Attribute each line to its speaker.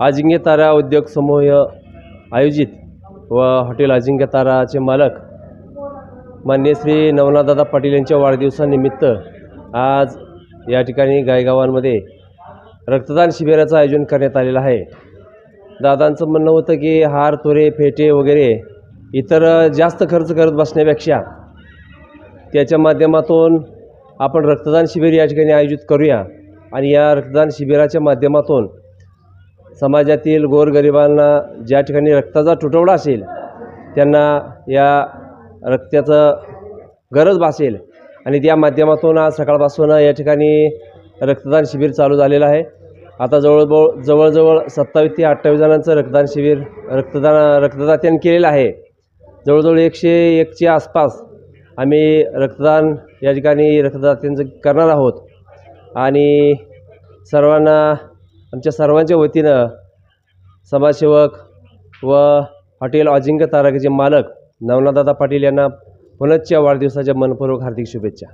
Speaker 1: अजिंक्य तारा उद्योग समूह आयोजित व हॉटेल अजिंक्य ताराचे मालक मान्य श्री नवनाथदादा पाटील यांच्या वाढदिवसानिमित्त आज या ठिकाणी गायगावांमध्ये रक्तदान शिबिराचं आयोजन करण्यात आलेलं आहे. दादांचं म्हणणं होतं की हार तोरे फेटे वगैरे इतर जास्त खर्च करत बसण्यापेक्षा त्याच्या माध्यमातून आपण रक्तदान शिबिर या ठिकाणी आयोजित करूया आणि या रक्तदान शिबिराच्या माध्यमातून समाजातील गोरगरिबांना ज्या ठिकाणी रक्ताचा तुटवडा असेल त्यांना या रक्ताचं गरज भासेल. आणि त्या माध्यमातून आज सकाळपासून या ठिकाणी रक्तदान शिबिर चालू झालेलं आहे. आता जवळजवळ जवळजवळ सत्तावीस ते अठ्ठावीस जणांचं रक्तदान शिबिर रक्तदान रक्तदात्यांनी केलेलं आहे. जवळजवळ एकशे एकच्या आसपास आम्ही रक्तदान या ठिकाणी रक्तदात्यांचं करणार आहोत. आणि सर्वांना आमच्या सर्वांच्या वतीनं समाजसेवक व हॉटेल अजिंक्य तारकाचे मालक नवनाथदादा पाटील यांना पुनश्च वाढदिवसाच्या मनपूर्वक हार्दिक शुभेच्छा.